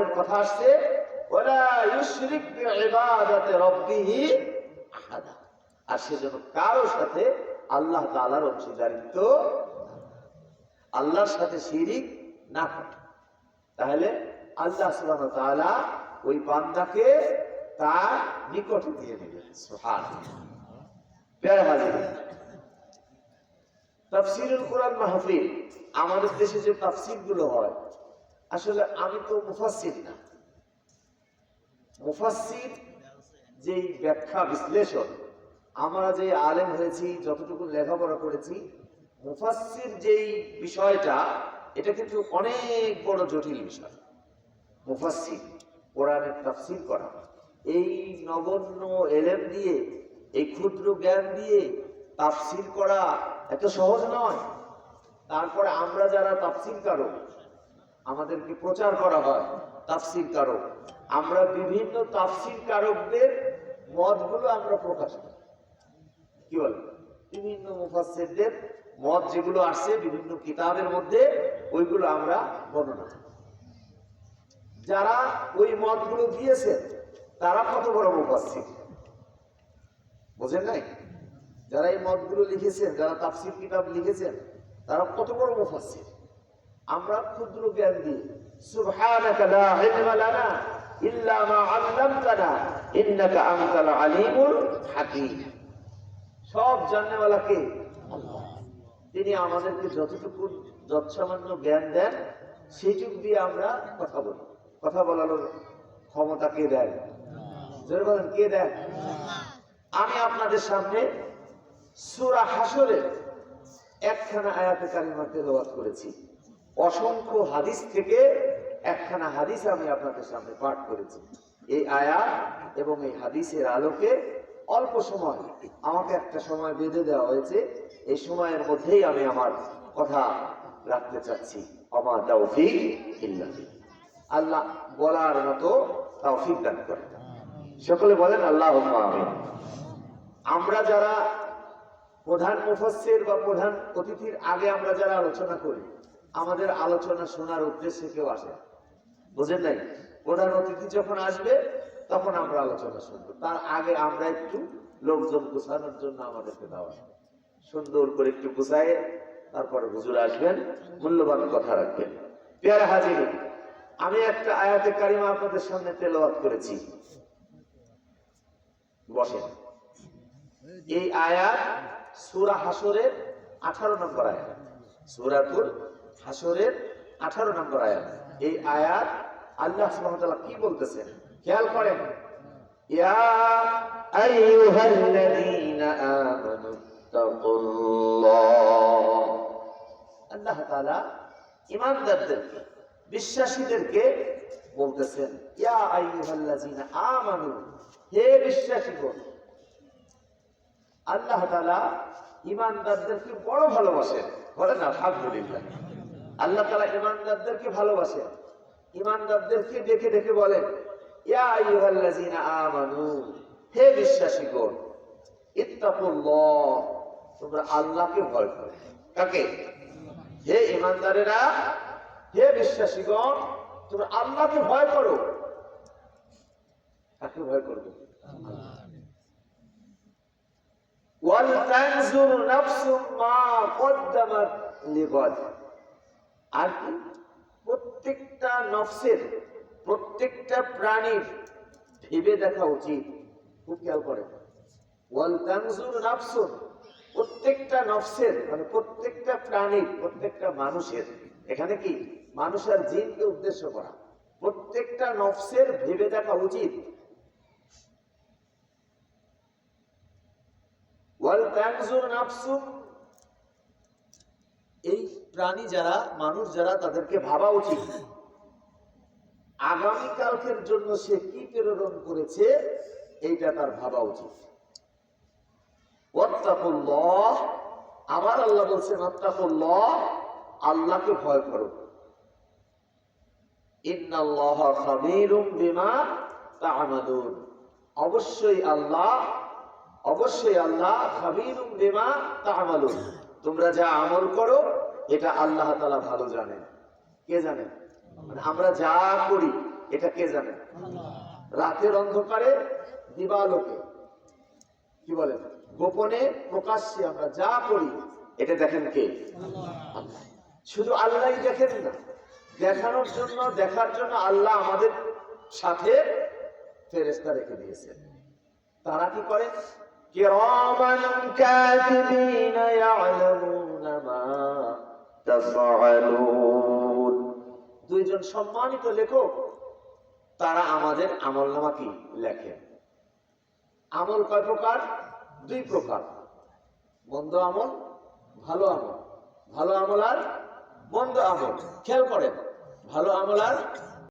পরের কথা আসছে রাব্বিহি আর সে যেন কারও সাথে আল্লাহ তাআলার অংশীদারিত্ব আল্লাহর সাথে শিরিক না করে। তাহলে আল্লাহ সুবহানাহু ওই বান্দাকে তার নিকট দিয়ে হাজির, তাফসিরুল কোরআন মাহফিল আমাদের দেশে যে তাফসিরগুলো হয় আসলে আমি তো মুফাসসির না। মুফাসসির যেই ব্যাখ্যা বিশ্লেষণ, আমরা যে আলেম হয়েছি, যতটুকু লেখাপড়া করেছি, মুফাসসির যেই বিষয়টা, এটা কিন্তু অনেক বড় জটিল বিষয়। মুফাসসির, কোরআনের তাফসির করা। এই নগণ্য এলেম দিয়ে, এই ক্ষুদ্র জ্ঞান দিয়ে তাফসির করা এত সহজ নয়। তারপরে আমরা যারা তাফসির কারও আমাদেরকে প্রচার করা হয় তাফসির কারক। আমরা বিভিন্ন তাফসির কারকদের মতগুলো আমরা প্রকাশ করি। কি বল? বিভিন্ন মুফাসসিরদের মত যেগুলো আসছে বিভিন্ন কিতাবের মধ্যে, ওইগুলো আমরা বর্ণনা করি। যারা ওই মতগুলো দিয়েছে তারা কত বড় মুফাসসির? বোঝেন নাই? যারা এই মতগুলো লিখেছেন, যারা তাফসির কিতাব লিখেছেন, তারা কত বড় মুফাসসির? আমরা ক্ষুদ্র জ্ঞান দিই। ইন্নাকা সব তিনি আমাদেরকে যতটুকু যৎসামান্য জ্ঞান দেন, সেইটুকু দিয়ে আমরা কথা বলি। কথা বলার ক্ষমতা কে জোরে বলেন, কে দেয়? আমি আপনাদের সামনে সূরা হাসরের একখানা আয়াতে কারিমা তেলাওয়াত করেছি। অসংখ্য হাদিস থেকে একখানা হাদিস আমি আপনাদের সামনে পাঠ করেছি। এই আয়া এবং এই হাদিসের আলোকে অল্প সময় আমাকে একটা সময় বেঁধে দেওয়া হয়েছে। এই সময়ের মধ্যেই আমি আমার কথা রাখতে চাচ্ছি। অমা তৌফিক আল্লাহ বলার মতো তৌফিক দান করে সকলে বলেন আল্লাহ আমরা যারা প্রধান মুফাসসির বা প্রধান অতিথির আগে আমরা যারা আলোচনা করি আমাদের আলোচনা শোনার উদ্দেশ্যে কেউ আসে। বুঝেন নাই? প্রধান অতিথি যখন আসবে, তখন আমরা আলোচনা শুনব। তার আগে আমরা একটু লোকজন গুছানোর জন্য আমাদেরকে দেওয়া। সুন্দর করে একটু গুছায় তারপরে হুজুর আসবেন, মূল্যবান কথা রাখবেন। পেয়ারা হাজির, আমি একটা আয়াতে কারিমা আপনাদের সামনে তেলাওয়াত করেছি। বসেন। এই আয়াত সুরা হাসরের আঠারো নম্বর আয়াত। সূরাতুল হাসরের আঠারো নম্বর আয়াত। এই আয়াত আল্লাহ তাআলা কি বলতেছেন? খেয়াল করেন। ইয়া আল্লাহ বিশ্বাসীদেরকে বলতেছেন আল্লাহ ইমানদারদেরকে বড় ভালোবাসেন। বলেন, আলহামদুলিল্লাহ। আল্লাহ তালা ইমানদারদেরকে ভালোবাসেন। ইমানদারদেরকে ডেকে ডেকে বলেন হে বিশ্বাসীগণ, ইত্তাকুল্লাহ, তোমরা আল্লাহকে ভয় করো। কাকে? হে ইমানদারেরা, হে বিশ্বাসীগণ, তোমরা আল্লাহকে ভয় করো। কাকে ভয় করবে? ওয়ালতানজুর নাফসুম মা কদ্দামাত লিগাদ। আর প্রত্যেকটা নফসের, প্রত্যেকটা প্রাণীর ভেবে দেখা উচিত। খুব খেয়াল করে ওয়ালতানজুর নাফসুন, প্রত্যেকটা নফসের মানে প্রত্যেকটা প্রাণীর, প্রত্যেকটা মানুষের, এখানে কি? মানুষ আর জিনকে উদ্দেশ্য করা। প্রত্যেকটা নফসের ভেবে দেখা উচিত। ওয়াল তানজুর নাফসুম এই প্রাণী যারা, মানুষ যারা, তাদেরকে ভাবা উচিত। আগামী কালকের জন্য সে কি প্রেরণ করেছে, এইটা তার ভাবা উচিত। আবার আল্লাহ বলছেন ওয়াত্তাকুল্লাহ আল্লাহকে ভয় করো। অবশ্যই আল্লাহ অবশ্যই আল্লাহ খাবীরুম বিমা তা'মালুন। তোমরা যা আমল করো এটা আল্লাহ তাআলা ভালো জানেন কে জানেন মানে আমরা যা করি, এটা কে জানে? রাতের অন্ধকারে দিবালোকে। কি বলেন গোপনে প্রকাশ্যে আমরা যা করি, এটা দেখেন কে? শুধু আল্লাহই দেখেন না। দেখানোর জন্য, দেখার জন্য আল্লাহ আমাদের সাথে ফেরেস্তা রেখে দিয়েছেন। তারা কি করে? কিরামান কাতিবিনা ইয়ালামুনা। দুইজন সম্মানিত লেখক, তারা আমাদের আমলনামা কি লেখেন? আমল কয় প্রকার? দুই প্রকার। বন্ধ আমল, ভালো আমল। ভালো আমল আর মন্দ আমল। খেয়াল করেন, ভালো আমল আর